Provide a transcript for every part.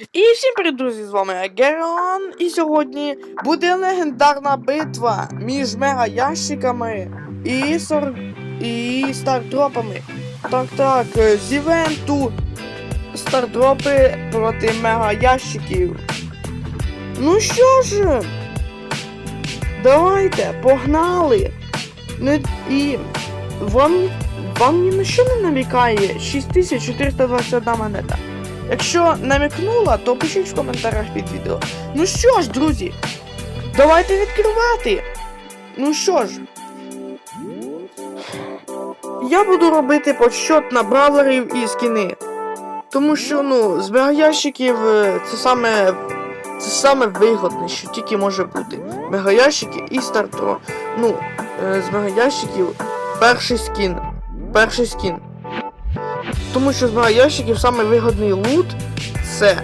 І всім привіт, друзі, з вами Герон. І сьогодні буде легендарна битва між мега-ящиками і сор... і стардропами. Так, так, е, з івенту стардропи проти мега-ящиків. Ну що ж, давайте, погнали. Не... І вам, вам ні на що не намікає 6421 монета. Якщо намікнула, то пишіть в коментарях під відео. Ну що ж, друзі, давайте відкривати. Ну що ж. Я буду робити подсчет на бравлерів і скіни. Тому що, ну, з мегаящиків е, це саме. Це саме вигодне, що тільки може бути. Мегаящики і стартро. Ну, е, з мегаящиків перший скін. Перший скін. Тому що з мегаящиків саме вигодний лут це.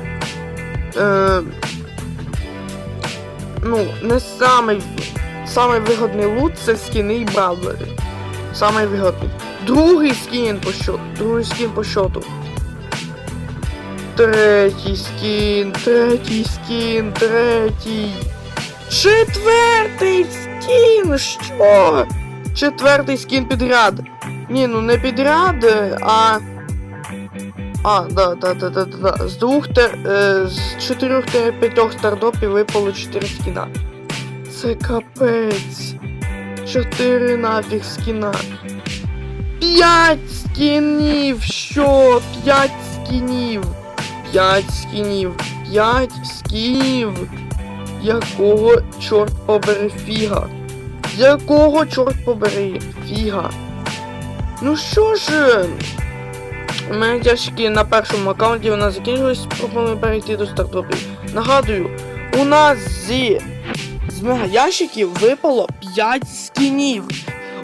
Е, ну, не самий, самий вигодний лут це скіни і бравлери. Самий вигодний. Другий скін по счету. Другий скін по счету. Третій скін, третій скін, третій. Четвертий скін! Що? Четвертий скін підряд. Ні, ну не підряд, а. А, да, да, да, да, да. З двох тер... е, з чотирьох п'ятьох стардропів випало чотири скіна. Це капець. Чотири нафіг скіна. П'ять скінів! Що? П'ять скінів! П'ять скінів! П'ять скінів! Якого чорт побери фіга? Якого чорт побери фіга? Ну що ж, Медяшки на першому аккаунті у нас закінчились, пропоную перейти до стартопів. Нагадую, у нас зі з мегаящиків випало 5 скінів.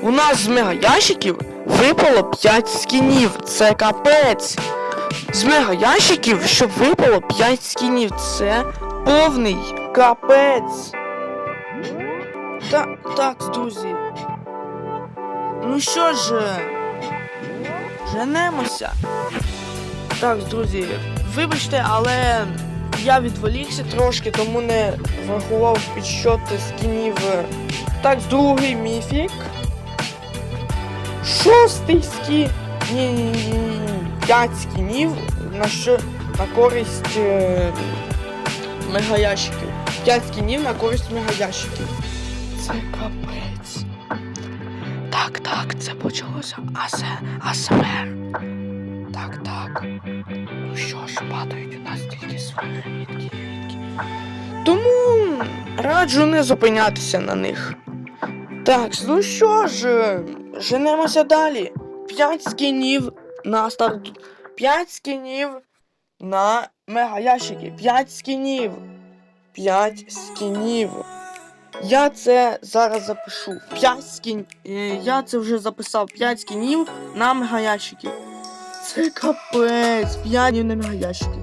У нас з мегаящиків випало 5 скінів. Це капець. З мегаящиків, щоб випало 5 скінів. Це повний капець. Так, так, друзі. Ну що ж. Женемося. Так, друзі, вибачте, але я відволікся трошки, тому не врахував підсчоти скінів. Так, другий міфік. Шостий скін. Ні, ні, ні, ні. П'ять скінів на що на користь е... мегаящиків. П'ять скінів на користь мегаящиків. Це капець. Так, так, це почалося АС... АСМР. Так, так. Ну що ж, падають у нас тільки сфери, рідкі, рідкі. Тому раджу не зупинятися на них. Так, ну що ж, женемося далі. П'ять скінів на старт. П'ять скінів на мегаящики. П'ять скінів. П'ять скінів. Я це зараз запишу. 5 скін. е, Я це вже записав 5 скінів на мегаящики. Це капець, 5 на мегаящики.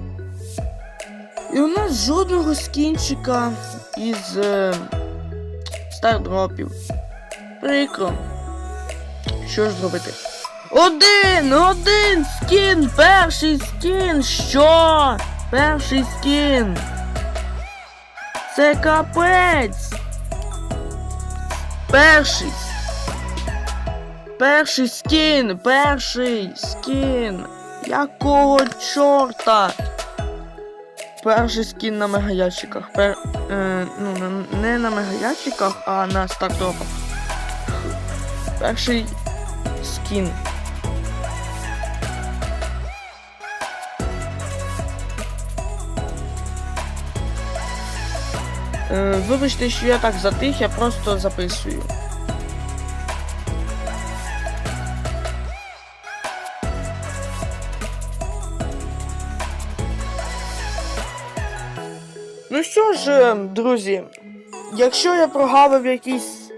І у нас жодного скінчика із е, стардропів. Прикро. Що ж зробити? Один! Один скін! Перший скін! Що? Перший скін! Це капець! Перший. Перший скін, перший скін. Якого чорта? Перший скін на мегаящиках. Пер... Е, ну, не на мегаящиках, а на стартопах. Перший скін. Вибачте, що я так затих, я просто записую. Ну що ж, е, друзі, якщо я прогавив якісь,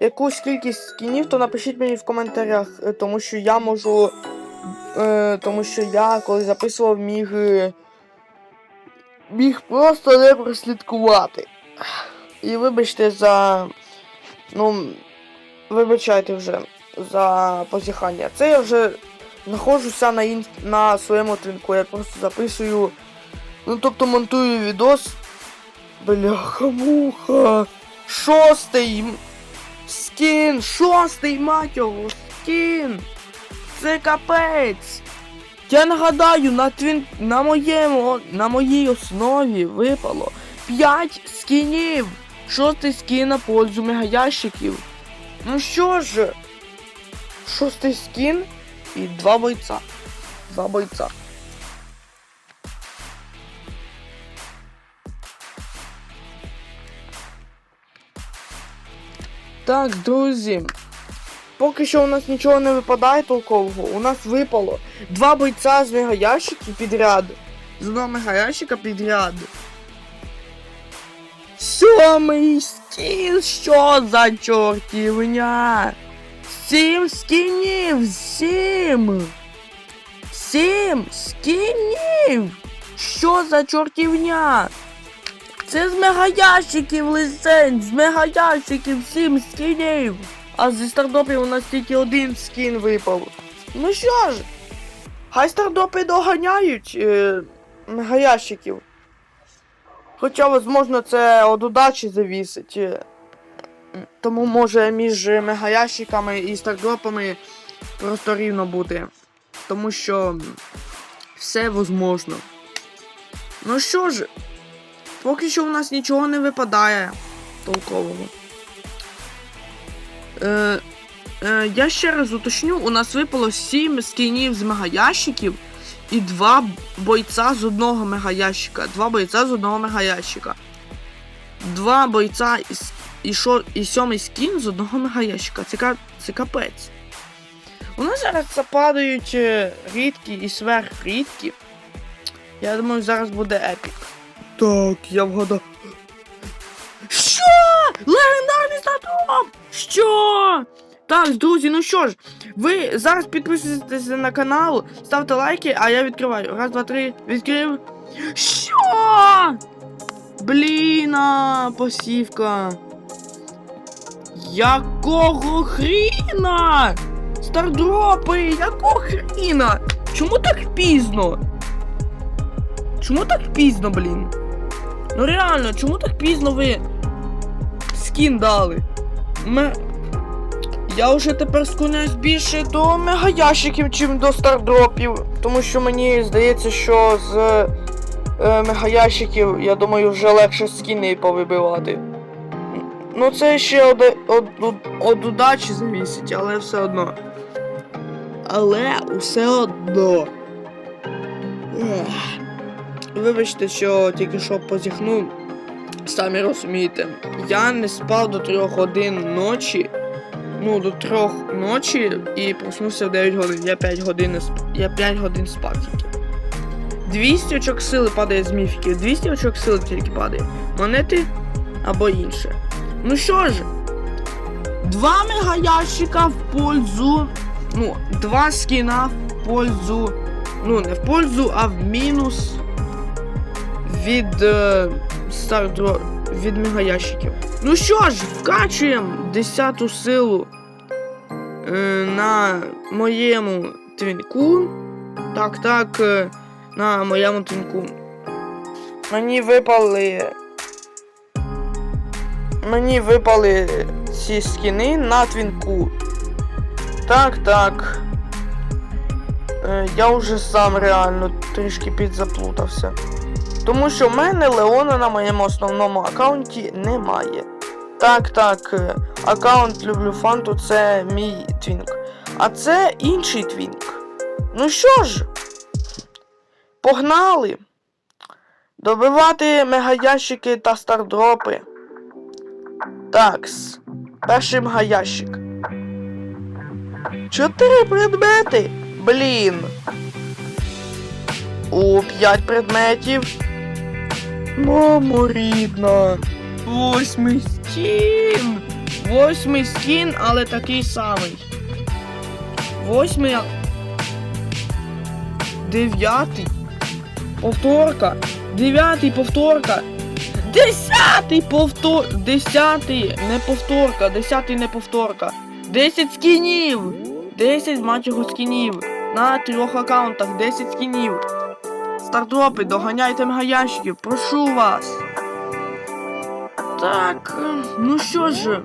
якусь кількість скінів, то напишіть мені в коментарях, е, тому що я можу. Е, тому що я коли записував міг. е, Міг просто не прослідкувати. І вибачте за. Ну, вибачайте вже за позіхання. Це я вже знаходжуся на ін... на своєму твінку. Я просто записую Ну, тобто монтую відос. Бляха-муха. Шостий. Скін. Шостий, мать його, скін. Це капець. Я нагадаю, на твін... на моєму, на моїй основі випало 5 скінів. Шостий скін на пользу мегаящиків. Ну що ж, шостий скін і два бойця. Два бойця. Так, друзі. Поки що у нас нічого не випадає толкового. У нас випало два бойця з мегаящиків підряд. З одного мегаящика підряд. Сьомий скін, що за чортівня? Сім скінів! Сім! Сім скінів! Що за чортівня? Це з мегаящиків лисень, з мегаящиків сім скінів. А зі стардопів у нас тільки один скін випав. Ну що ж, хай стардопи доганяють е, мегаящиків. Хоча, возможно, це від удачі завісить. е. Тому може між мегаящиками і стардропами просто рівно бути. Тому що все возможно. Ну що ж, поки що у нас нічого не випадає толкового. Е, е, я ще раз уточню, у нас випало 7 скінів з мегаящиків і 2 бойця з одного мегаящика. Два бойця з одного мегаящика. Два бойця і, і, шо, і сьомий скін з одного мегаящика. Це, це капець. У нас зараз западають е, рідкі і сверхрідкі. Я думаю, зараз буде епік. Так, я вгадав. Що? Легендарний статуп! Що? Так, друзі, ну що ж, ви зараз підписуєтесь на канал, ставте лайки, а я відкриваю. Раз, два, три, відкрив. Що? Бліна, посівка. Якого хріна? Стардропи, якого хріна? Чому так пізно? Чому так пізно, блін? Ну реально, чому так пізно ви скін дали? Ме... Я вже тепер склоняюсь більше до мегаящиків, чим до стардропів. Тому що мені здається, що з е, мегаящиків, я думаю, вже легше скіни повибивати. Ну це ще од, од, од, од удачі завісить, але все одно. Але все одно. Ех. Вибачте, що тільки що позіхнув. Самі розумієте, я не спав до 3 годин ночі. Ну, до 3 ночі і проснувся в 9 годин. Я 5 годин, я 5 годин спав тільки. 200 очок сили падає з міфіків, 200 очок сили тільки падає. Монети або інше. Ну що ж, два мегаящика в пользу. Ну, два скіна в пользу. Ну, не в пользу, а в мінус від е, стардро... від мегаящиків. Ну що ж, вкачуємо 10 силу е, на моєму твінку. Так, так, е, на моєму твінку. Мені випали. Мені випали ці скіни на твінку. Так, так. Е, я вже сам реально трішки підзаплутався. Тому що в мене Леона на моєму основному аккаунті немає. Так, так, е, аккаунт Люблю Фанту це мій твінк. А це інший твінк. Ну що ж, погнали! Добивати мегаящики та стардропи. Такс. Перший мегаящик. Чотири предмети. Блін. О, п'ять предметів. Мамо рідна. Восьмий скін. Восьмий скін, але такий самий. Восьмий. Дев'ятий. Повторка. Дев'ятий повторка. Десятий повтор. Десятий не повторка. Десятий не повторка. Десять скінів. Десять мать скінів. На трьох аккаунтах 10 скінів. Стартропи, доганяйте мегаящиків, прошу вас. Так, ну що ж.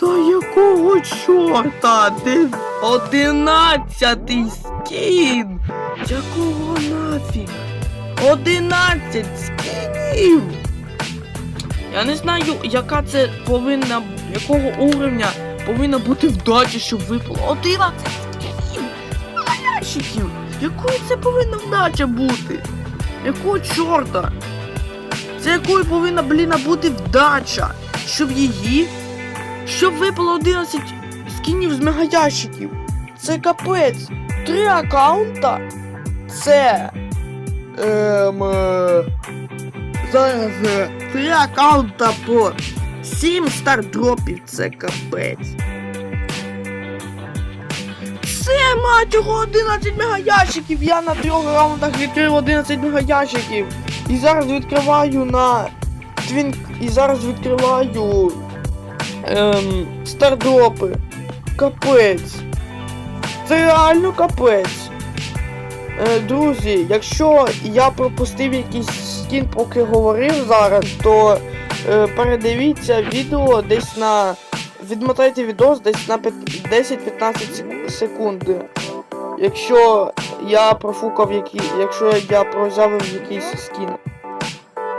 До якого чорта? Ти одинадцятий скін! Якого нафіг? Одинадцять скінів! Я не знаю, яка це повинна, якого уровня повинна бути вдача, щоб випало 11 скінів! Ящиків! Якою це повинна вдача бути? Якого чорта? Це якою повинна, блін, бути вдача, щоб її щоб випало 11 скінів з мегаящиків. Це капець. Три аккаунта. Це. Ем. е, Зараз. е, Три аккаунта по 7 стардропів. Це капець. Це мать його 11 мегаящиків. Я на трьох раундах відкрив 11 мегаящиків. І зараз відкриваю на Твін. І зараз відкриваю ем, стардропи. Капець. Це реально капець. Е, друзі, якщо я пропустив якийсь скін, поки говорив зараз, то е, передивіться відео десь на. Відмотайте відео десь на 10-15 секунд. Якщо я профукав який. Якщо я прозявив якийсь скін.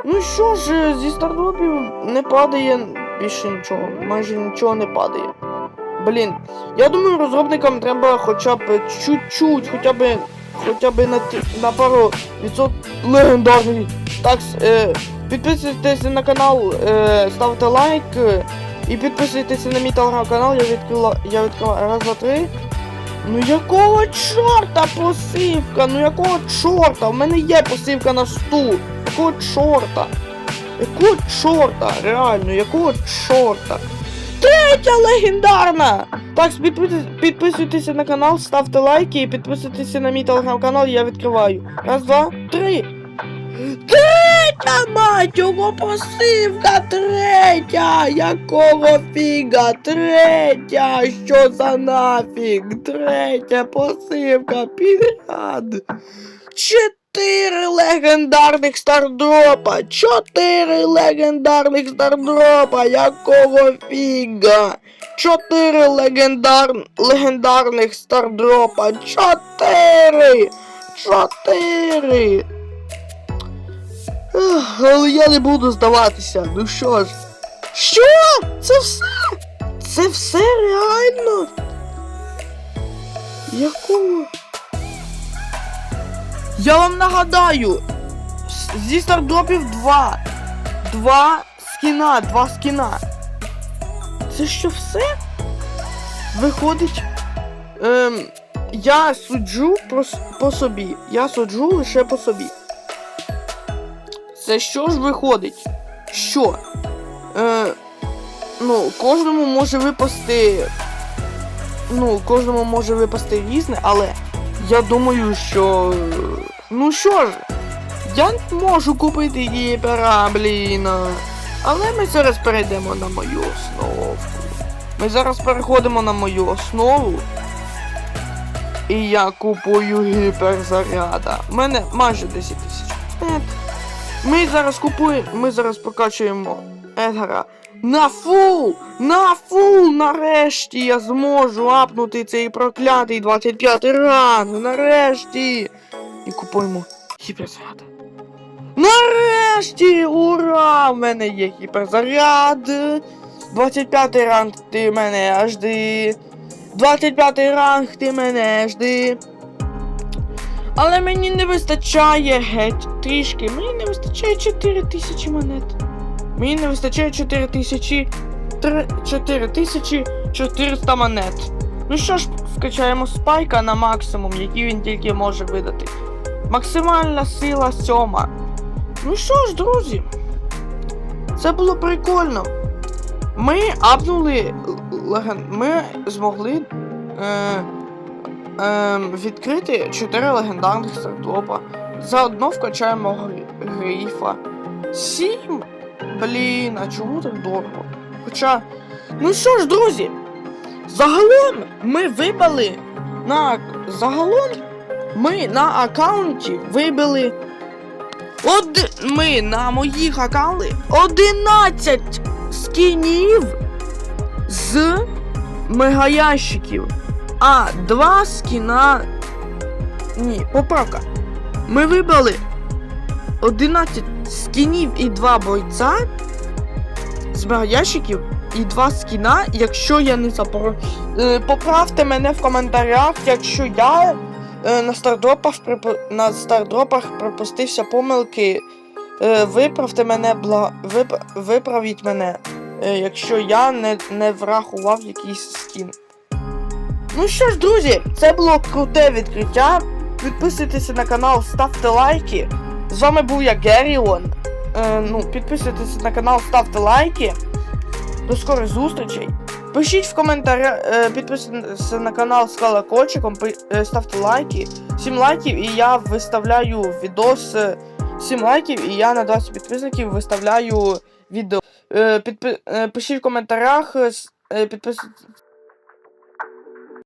Ну що ж, зі стардропів не падає більше нічого. Майже нічого не падає. Блін, я думаю, розробникам треба хоча б чуть-чуть, хоча б хоча б на, на пару відсот легендарний. Так, е, підписуйтесь на канал, е, ставте лайк і підписуйтесь на мій телеграм-канал, я відкрила. Я відкрила раз, два, три. Ну якого чорта посивка? Ну якого чорта? У мене є посивка на стул. Якого чорта? Якого чорта? Реально, якого чорта? Третя легендарна! Так, підписуйтеся на канал, ставте лайки і підписуйтеся на мій телеграм-канал, я відкриваю. Раз, два, три. Третя мать його посивка, третя! Якого фіга? Третя! Що за нафіг? Третя посивка, підряд! Чотири легендарних стардропа! Чотири легендарних стардропа! Якого фіга? Чотири легендар... легендарних стардропа! Чотири! Чотири! Але я не буду здаватися. Ну що ж? Що? Це все? Це все реально? Якого? Я вам нагадаю, зі стардропів два. Два скіна, два скіна. Це що все? Виходить. Ем, я суджу по, по собі. Я суджу лише по собі. Це що ж виходить? Що? Е, ну, кожному може випасти. Ну, кожному може випасти різне, але я думаю, що. Ну що ж, я можу купити гіпера, блін. Але ми зараз перейдемо на мою основку. Ми зараз переходимо на мою основу. І я купую гіперзаряда. У мене майже 10 тисяч. Ми зараз купуємо. Ми зараз прокачуємо Едгара. На фул! На фул! Нарешті я зможу апнути цей проклятий 25 ранг! Нарешті! І купуємо гіперзаряд. Нарешті! Ура! В мене є гіперзаряд! 25 ранг ти мене жди! 25 ранг ти мене жди! Але мені не вистачає геть трішки. Мені вистачає 4 тисячі монет. Мені не вистачає 4 тисячі. 4 тисячі 400 монет. Ну що ж, вкачаємо спайка на максимум, який він тільки може видати. Максимальна сила сьома. Ну що ж, друзі, це було прикольно. Ми апнули. Ми змогли е... Е... відкрити 4 легендарних стартопа. Заодно вкачаємо гри- грифа. 7? Блін, а чому так дорого? Хоча. Ну що ж, друзі, загалом ми вибили на загалом Ми на аккаунті вибили. Од... Ми на моїх аккаунті 11 скінів з мегаящиків. А два скіна. Ні, поправка. Ми вибрали 11 скінів і 2 бойця з мегаящиків і 2 скіна, якщо я не запору. Е, Поправте мене в коментарях, якщо я е, на стардропах на стардропах пропустився помилки. Е, Виправте мене, бла... Вип... виправіть мене, якщо я не, не врахував якийсь скін. Ну що ж, друзі, це було круте відкриття. Підписуйтеся на канал, ставте лайки. З вами був я Геріон. Е, ну, підписуйтеся на канал, ставте лайки. До скорих зустрічей. Пишіть в коментарях, е, підписуйтеся на канал з колокольчиком, е, ставте лайки. 7 лайків і я виставляю відос. е, 7 лайків і я на 20 підписників виставляю відео. Е, підпи- е, пишіть в коментарях, е, е, підписуйтесь